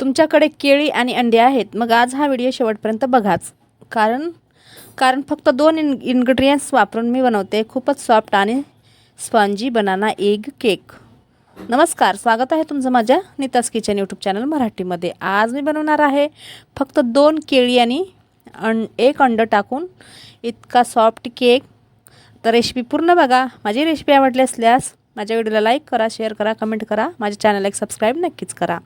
तुमच्याकडे केळी आणि अंडे आहेत. मग आज हा व्हिडिओ शेवटपर्यंत बघाच. कारण कारण फक्त दोन इन इन्ग्रेडियंट्स वापरून मी बनवते. खूपच सॉफ्ट आणि स्पॉन्जी बनाना एग केक नमस्कार स्वागत आहे तुमचं माझ्या नीतास किचन यूट्यूब चॅनल मराठीमध्ये. आज मी बनवणार आहे फक्त दोन केळी आणि अं एक अंड टाकून इतका सॉफ्ट केक तर रेसिपी पूर्ण बघा. माझी रेसिपी आवडली असल्यास माझ्या व्हिडिओला लाईक करा शेअर करा कमेंट करा. माझ्या चॅनलला एक सबस्क्राईब नक्कीच करा.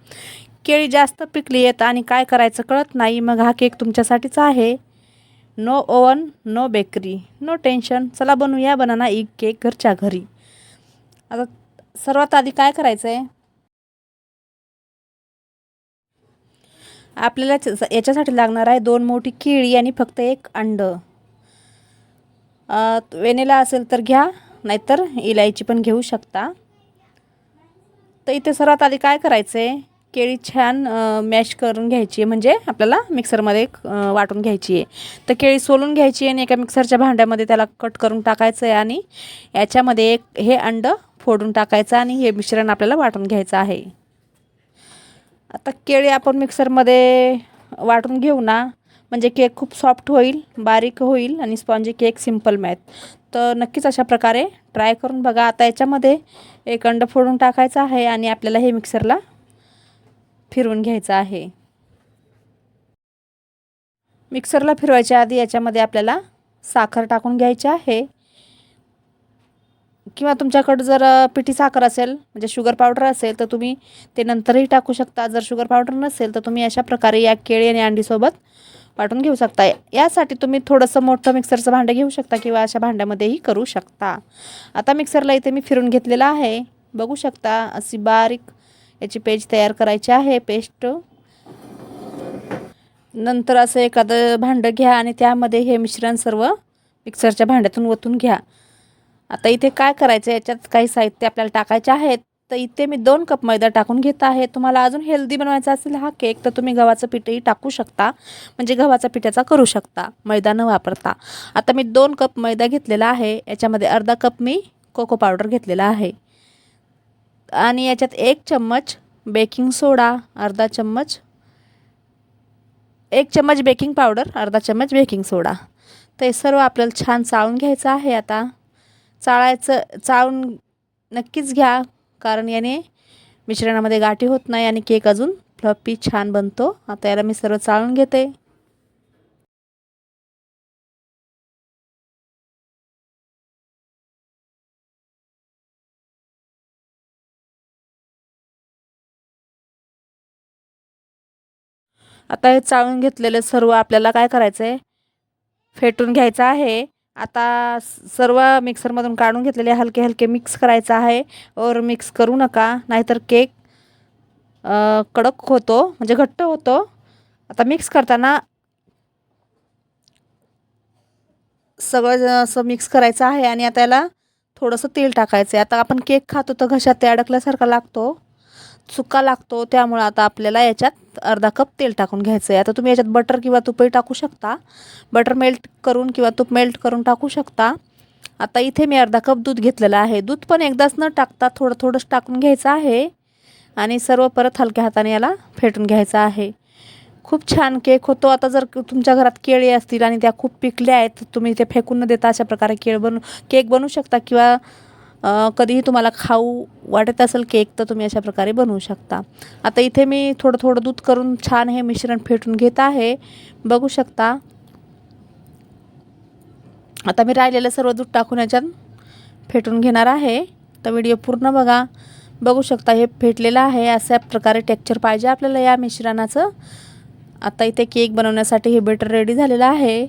केळी जास्त पिकली आहेत आणि काय करायचं कळत नाही मग हा केक तुमच्यासाठीच आहे. No oven no bakery no tension. चला बनवूया बनाना एक केक घरच्या घरी. आता सर्वात आधी काय करायचं आहे आपल्याला याच्यासाठी लागणार आहे दोन मोठी केळी आणि फक्त एक अंडं. वेनेला असेल तर घ्या नाहीतर इलायची पण घेऊ शकता. तर इथे सर्वात आधी काय करायचं आहे केळी छान मॅश करून घ्यायची आहे. म्हणजे आपल्याला मिक्सरमध्ये वाटून घ्यायची आहे. तर केळी सोलून घ्यायची आहे आणि एका मिक्सरच्या भांड्यामध्ये त्याला कट करून टाकायचं आहे आणि याच्यामध्ये एक हे अंड फोडून टाकायचं आणि हे मिश्रण आपल्याला वाटून घ्यायचं आहे. आता केळी आपण मिक्सरमध्ये वाटून घेऊ ना म्हणजे केक खूप सॉफ्ट होईल बारीक होईल आणि स्पॉन्जी केक सिंपल मॅथ तर नक्कीच अशा प्रकारे ट्राय करून बघा. आता याच्यामध्ये एक अंड फोडून टाकायचं आहे आणि आपल्याला हे मिक्सरला फिरवून घ्यायचं आहे. मिक्सरला फिरवायच्या आधी याच्यामध्ये आपल्याला साखर टाकून घ्यायची आहे. किंवा तुमच्याकडं जर पिठी साखर असेल म्हणजे शुगर पावडर असेल तर तुम्ही ते नंतरही टाकू शकता. जर शुगर पावडर नसेल तर तुम्ही अशा प्रकारे या केळी आणि अंडीसोबत वाटून घेऊ शकता. यासाठी तुम्ही थोडंसं मोठं मिक्सरचं भांडं घेऊ शकता किंवा अशा भांड्यामध्येही करू शकता. आता मिक्सरला इथे मी फिरून घेतलेलं आहे. बघू शकता अशी बारीक याची पेज तयार करायची आहे पेस्ट. नंतर असं एखादं भांडं घ्या आणि त्यामध्ये हे मिश्रण सर्व मिक्सरच्या भांड्यातून ओतून घ्या. आता इथे काय करायचं याच्यात काही साहित्य आपल्याला टाकायचे आहेत. तर इथे मी दोन कप मैदा टाकून घेत आहे. तुम्हाला अजून हेल्दी बनवायचा असेल हा केक तर तुम्ही गव्हाचं पीठही टाकू शकता. म्हणजे गव्हाचा पिठाचा करू शकता मैदा न वापरता. आता मी दोन कप मैदा घेतलेला आहे. याच्यामध्ये अर्धा कप मी कोको पावडर घेतलेला आहे. आणि याच्यात एक चम्मच बेकिंग सोडा अर्धा चम्मच. एक चम्मच बेकिंग पावडर अर्धा चम्मच बेकिंग सोडा. तर हे सर्व आपल्याला छान चाळून घ्यायचं आहे आता. चाळायचं चाळून नक्कीच घ्या कारण याने मिश्रणामध्ये गाठी होत नाही आणि केक अजून फ्लफी छान बनतो. आता याला मी सर्व चाळून घेते. आता हे चाळून घेतलेलं सर्व आपल्याला काय करायचं आहे फेटून घ्यायचं आहे. आता सर्व मिक्सरमधून काढून घेतलेले हलके हलके मिक्स करायचं आहे. और मिक्स करू नका नाहीतर केक कडक होतो म्हणजे घट्ट होतो. आता मिक्स करताना सगळं असं मिक्स करायचं आहे आणि आता याला थोडंसं तेल टाकायचं आहे आता आपण केक खातो तर घशात ते अडकल्यासारखा लागतो. सुका लागतो त्यामुळं आता आपल्याला याच्यात अर्धा कप तेल टाकून घ्यायचं आहे आता तुम्ही याच्यात बटर किंवा तुपही टाकू शकता. बटर मेल्ट करून किंवा तूप मेल्ट करून टाकू शकता. आता इथे मी अर्धा कप दूध घेतलेलं आहे. दूध पण एकदाच न टाकता थोडं थोडंच टाकून घ्यायचं आहे. आणि सर्व परत हलक्या हाताने याला फेटून घ्यायचं आहे. खूप छान केक होतो. आता जर तुमच्या घरात केळी असतील आणि त्या खूप पिकल्या आहेत तुम्ही ते फेकून न देता अशा प्रकारे केळ बनू केक बनवू शकता किंवा कधीही तुम्हाला खाऊ वाटत असेल केक तर तुम्ही अशा प्रकारे बनवू शकता. आता इथे मी थोडं थोडं दूध करून छान हे मिश्रण फेटून घेत आहे. बघू शकता. आता मी राहिलेलं सर्व दूध टाकून याच्यात फेटून घेणार आहे. तर व्हिडिओ पूर्ण बघा. बघू शकता हे फेटलेलं आहे. अशा प्रकारे टेक्चर पाहिजे आपल्याला या मिश्रणाचं. आता इथे केक बनवण्यासाठी हे बेटर रेडी झालेलं आहे.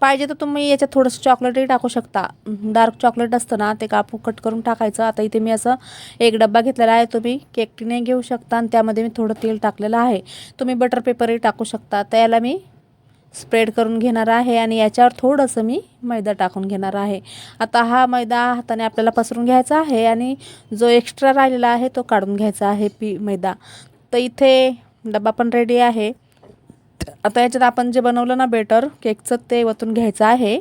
पाहिजे तर तुम्ही याच्यात थोडंसं चॉकलेटही टाकू शकता. डार्क चॉकलेट असतं ना ते कापू कट करून टाकायचं. आता इथे मी असं एक डब्बा घेतलेला आहे. तुम्ही केकटीने घेऊ शकता आणि त्यामध्ये मी थोडं तेल टाकलेलं आहे. तुम्ही बटर पेपरही टाकू शकता. तर याला मी स्प्रेड करून घेणार आहे आणि याच्यावर थोडंसं मी मैदा टाकून घेणार आहे. आता हा मैदा हाताने आपल्याला पसरून घ्यायचा आहे आणि जो एक्स्ट्रा राहिलेला आहे तो काढून घ्यायचा आहे पी मैदा. तर इथे डबा पण रेडी आहे. आता याच्यात आपण जे बनवलं ना बेटर केकचं ते वतून घ्यायचं आहे.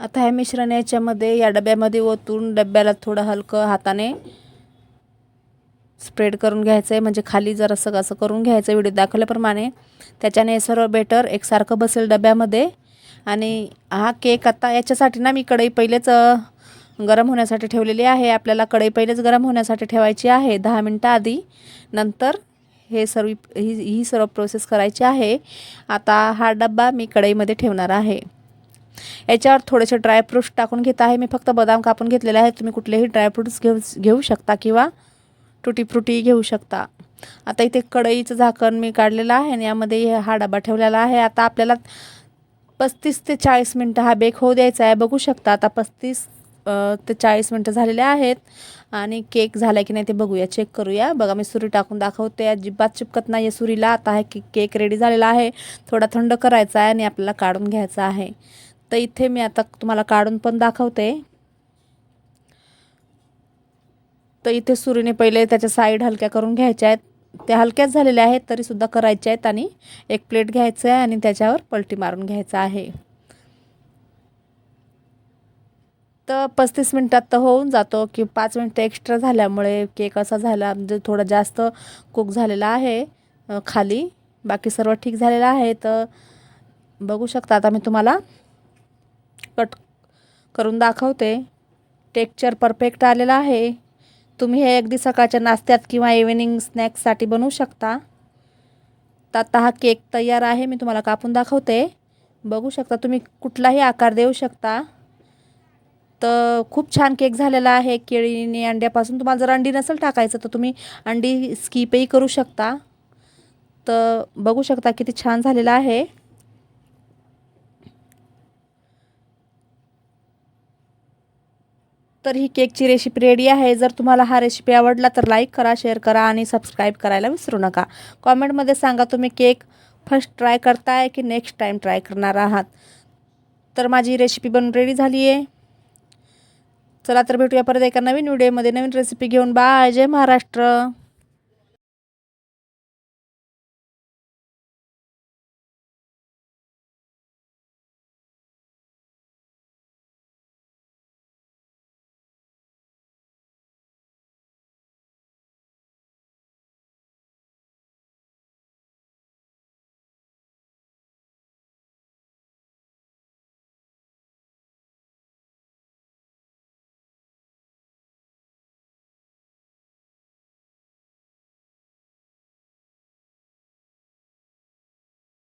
आता हे मिश्रण याच्यामध्ये या डब्यामध्ये ओतून डब्याला थोडं हलकं हाताने स्प्रेड करून घ्यायचं आहे म्हणजे खाली जरासं असं करून घ्यायचं व्हिडिओ दाखवल्याप्रमाणे. त्याच्याने सर्व बेटर एकसारखं बसेल डब्यामध्ये. आणि हा केक आता याच्यासाठी ना मी कढई पहिलेच गरम होण्यासाठी ठेवलेली आहे. आपल्याला कढई पहिलेच गरम होण्यासाठी ठेवायची आहे दहा मिनटं आधी. नंतर हे सर्व ही ही सर्व प्रोसेस करायची आहे. आता हा डब्बा मी कढईमध्ये ठेवणार आहे. याच्यावर थोडेसे ड्रायफ्रूट्स टाकून घेत आहे. मी फक्त बदाम कापून घेतलेले आहे तुम्ही कुठलेही ड्रायफ्रूट्स घेऊ घेऊ शकता किंवा टुटी फ्रुटी घेऊ शकता. आता इथे कढईचं झाकण मी काढलेलं आहे आणि यामध्ये हा डबा ठेवलेला आहे. आता आपल्याला पस्तीस ते चाळीस मिनटं हा बेक होऊ द्यायचा आहे. बघू शकता आता पस्तीस ते चाळीस मिनटं झालेले आहेत. आणि केक झाला की नाही ते बघूया. चेक करूया. बघा मी सुरी टाकून दाखवते. अजिबात चिपकत नाही आहे सुरीला. आता आहे की केक रेडी झालेला आहे. थोडा थंड करायचा आहे आणि आपल्याला काढून घ्यायचा आहे. तर इथे मी आता तुम्हाला काढून पण दाखवते. तर इथे सुरीने पहिले त्याच्या साईड हलक्या करून घ्यायच्या आहेत. त्या हलक्याच झालेल्या आहेत तरीसुद्धा करायच्या आहेत आणि एक प्लेट घ्यायचं आहे आणि त्याच्यावर पलटी मारून घ्यायचं आहे. तर पस्तीस मिनटात तर होऊन जातो की पाच मिनटं एक्स्ट्रा झाल्यामुळे केक असा झाला म्हणजे थोडा जास्त कुक झालेला आहे खाली. बाकी सर्व ठीक झालेलं आहे तर बघू शकता. आता मी तुम्हाला कट करून दाखवते. टेक्चर परफेक्ट आलेलं आहे. तुम्ही हे अगदी सकाळच्या नाश्त्यात किंवा इव्हिनिंग स्नॅक्ससाठी बनवू शकता. तर आता हा केक तयार आहे मी तुम्हाला कापून दाखवते. बघू शकता तुम्ही कुठलाही आकार देऊ शकता. तर खूप छान केक झालेला आहे. केळीने अंड्यापासून तुम्हाला जर अंडी नसेल टाकायचं तर तुम्ही अंडी स्किपही करू शकता. तर बघू शकता किती छान झालेला आहे. तर ही केकची रेसिपी रेडी आहे. जर तुम्हाला हा रेसिपी आवडला तर लाईक करा शेअर करा आणि सबस्क्राईब करायला विसरू नका. कॉमेंटमध्ये सांगा तुम्ही केक फर्स्ट ट्राय करताय की नेक्स्ट टाईम ट्राय करणार आहात. तर माझी रेसिपी बनून रेडी झाली आहे चला तर भेटूया परत एका नवीन व्हिडिओमध्ये. नवीन रेसिपी घेऊन. बाय जय महाराष्ट्र.